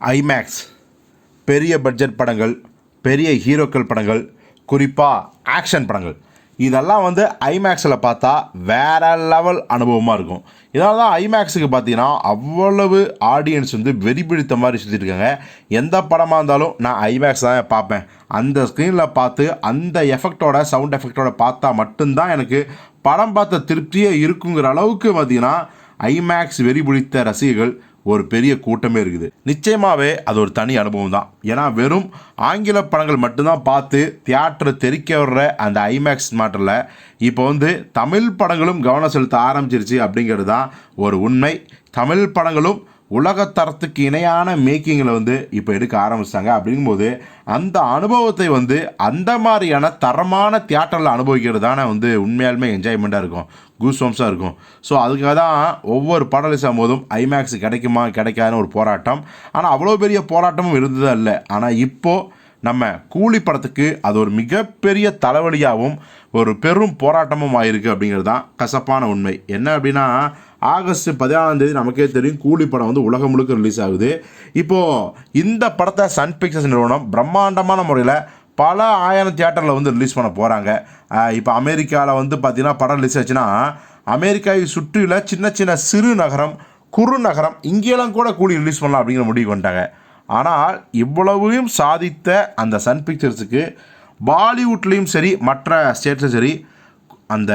IMAX. பெரிய budget படங்கள் பெரிய ஹீரோக்கள் படங்கள் குறிப்பாக ஆக்ஷன் படங்கள். இதெல்லாம் வந்து ஐமேக்ஸில் பார்த்தா வேற லெவல் அனுபவமாக இருக்கும். இதனால தான் ஐமேக்ஸுக்கு பார்த்தீங்கன்னா அவ்வளவு ஆடியன்ஸ் வந்து வெறி பிடித்த மாதிரி சுற்றிட்டு எந்த படமாக இருந்தாலும் நான் ஐமேக்ஸ் தான் பார்ப்பேன். அந்த ஸ்க்ரீனில் பார்த்து அந்த எஃபெக்டோட சவுண்ட் எஃபெக்டோட பார்த்தா மட்டும்தான் எனக்கு படம் பார்த்த திருப்தியே இருக்குங்கிற அளவுக்கு பார்த்திங்கன்னா ஐமேக்ஸ் வெறி பிடித்த ரசிகர்கள் ஒரு பெரிய கூட்டமே இருக்குது. நிச்சயமாகவே அது ஒரு தனி அனுபவம் தான் ஏன்னா வெறும் ஆங்கில படங்கள் மட்டும்தான் பார்த்து தியேட்டரை தெறிக்க வர்ற அந்த ஐமேக்ஸ் மாட்டில் இப்போ வந்து தமிழ் படங்களும் கவனம் செலுத்த ஆரம்பிச்சிருச்சு அப்படிங்கிறது தான் ஒரு உண்மை. தமிழ் படங்களும் உலகத்தரத்துக்கு இணையான மேக்கிங்கில் வந்து இப்போ எடுக்க ஆரம்பிச்சிட்டாங்க. அப்படிங்கும்போது அந்த அனுபவத்தை வந்து அந்த மாதிரியான தரமான தியேட்டரில் அனுபவிக்கிறது தானே வந்து உண்மையாலுமே என்ஜாய்மெண்ட்டாக இருக்கும். கூஸ்வம்ஸாக இருக்கும். ஸோ அதுக்காக தான் ஒவ்வொரு படம் போதும் ஐமேக்ஸ் கிடைக்குமா கிடைக்காதுன்னு ஒரு போராட்டம். ஆனால் அவ்வளோ பெரிய போராட்டமும் இருந்தது இல்லை ஆனால் இப்போது நம்ம கூலி படத்துக்கு அது ஒரு மிகப்பெரிய தலைவலியாகவும் ஒரு பெரும் போராட்டமும் ஆயிருக்கு அப்படிங்கிறது தான் கசப்பான உண்மை. என்ன அப்படின்னா ஆகஸ்ட் பதினாலாம் தேதி நமக்கே தெரியும் கூலி படம் வந்து உலகம் முழுக்க ரிலீஸ் ஆகுது. இப்போது இந்த படத்தை சன் பிக்சர்ஸ் நிறுவனம் பிரம்மாண்டமான முறையில் பல ஆயிரம் தியேட்டரில் வந்து ரிலீஸ் பண்ண போகிறாங்க இப்போ அமெரிக்காவில் வந்து பார்த்திங்கன்னா படம் ரிலீஸ் ஆச்சுன்னா அமெரிக்காவை சுற்றியுள்ள சின்ன சின்ன சிறு நகரம் குறு நகரம் இங்கேலாம் கூட கூலி ரிலீஸ் பண்ணலாம் அப்படிங்கிற முடிவு கொண்டாங்க ஆனால் இவ்வளவையும் சாதித்த அந்த சன் பிக்சர்ஸுக்கு பாலிவுட்லேயும் சரி மற்ற ஸ்டேட்ஸும் சரி அந்த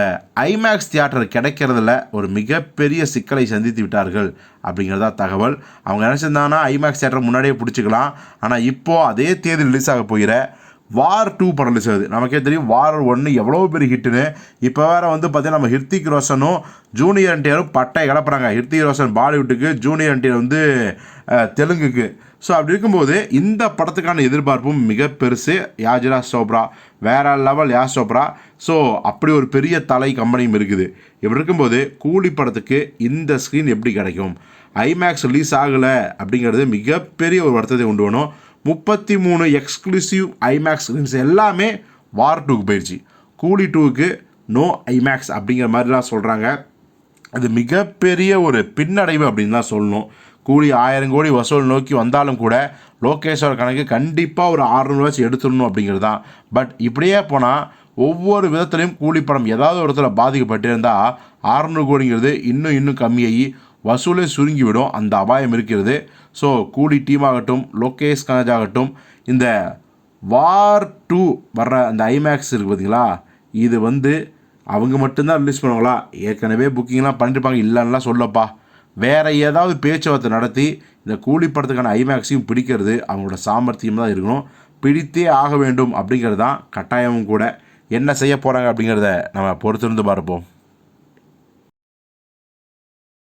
ஐமேக்ஸ் தியேட்டர் கிடைக்கிறதுல ஒரு மிகப்பெரிய சிக்கலை சந்தித்து விட்டார்கள் அப்படிங்கிறதா தகவல். அவங்க நினச்சிருந்தாங்கன்னா ஐமேக்ஸ் தியேட்டர் முன்னாடியே பிடிச்சிக்கலாம். ஆனால் இப்போது அதே தேதி ரிலீஸ் ஆக போகிற வார் டூ படம் ரிலீஸ் ஆகுது. நமக்கே தெரியும் வார் ஒன்று எவ்வளோ பெரிய ஹிட்டுன்னு இப்போ வேறு வந்து பார்த்தீங்கன்னா நம்ம ஹிருத்திக் ரோஷனும் ஜூனியர் என்டிஆரும் பட்டை கிளப்புறாங்க ஹிருத்திக் ரோஷன் பாலிவுட்டுக்கு ஜூனியர் என்டிஆர் வந்து தெலுங்குக்கு. ஸோ அப்படி இருக்கும்போது இந்த படத்துக்கான எதிர்பார்ப்பும் மிக பெருசு. யாஜிரா சோப்ரா வேற லெவல் யா சோப்ரா? ஸோ அப்படி ஒரு பெரிய தலை கம்பெனியும் இருக்குது. இப்படி இருக்கும்போது கூலி படத்துக்கு இந்த ஸ்க்ரீன் எப்படி கிடைக்கும்? ஐமேக்ஸ் ரிலீஸ் ஆகலை அப்படிங்கிறது மிகப்பெரிய ஒரு வருத்தத்தை கொண்டு வரணும் முப்பத்தி மூணு எக்ஸ்க்ளூசிவ் ஐமேக்ஸ் ஸ்க்ரீன்ஸ் எல்லாமே வார் டூக்கு போயிடுச்சு கூலி டூக்கு நோ ஐமேக்ஸ் அப்படிங்கிற மாதிரிலாம் சொல்கிறாங்க அது மிகப்பெரிய ஒரு பின்னடைவு அப்படின்னு தான் சொல்லணும். கூலி ஆயிரம் கோடி வசூல் நோக்கி வந்தாலும் கூட லோகேஷோட கணக்கு கண்டிப்பாக ஒரு ஆறுநூறுவாச்சு எடுத்துடணும் அப்படிங்கிறது தான் பட் இப்படியே போனால் ஒவ்வொரு விதத்துலையும் கூலி படம் ஏதாவது ஒரு இடத்துல பாதிக்கப்பட்டிருந்தால் ஆறுநூறு கோடிங்கிறது இன்னும் இன்னும் கம்மியாகி வசூலே சுருங்கிவிடும் அந்த அபாயம் இருக்கிறது. ஸோ கூலி டீம் ஆகட்டும் லோகேஷ் கனஜ் ஆகட்டும் இந்த வார் டூ வர்ற அந்த ஐமேக்ஸ் இருக்குது பார்த்தீங்களா இது வந்து அவங்க மட்டும்தான் ரிலீஸ் பண்ணுவாங்களா? ஏற்கனவே புக்கிங்லாம் பண்ணிருப்பாங்க இல்லைன்னா சொல்லப்பா. வேற ஏதாவது பேச்சுவார்த்தை நடத்தி இந்த கூலி படத்துக்கான ஐமேக்ஸையும் பிடிக்கிறது அவங்களோட சாமர்த்தியம் தான் இருக்கணும். பிடித்தே ஆக வேண்டும் அப்படிங்கிறது தான் கட்டாயமும் கூட. என்ன செய்ய போகிறாங்க அப்படிங்கிறத நம்ம பொறுத்திருந்து பார்ப்போம்.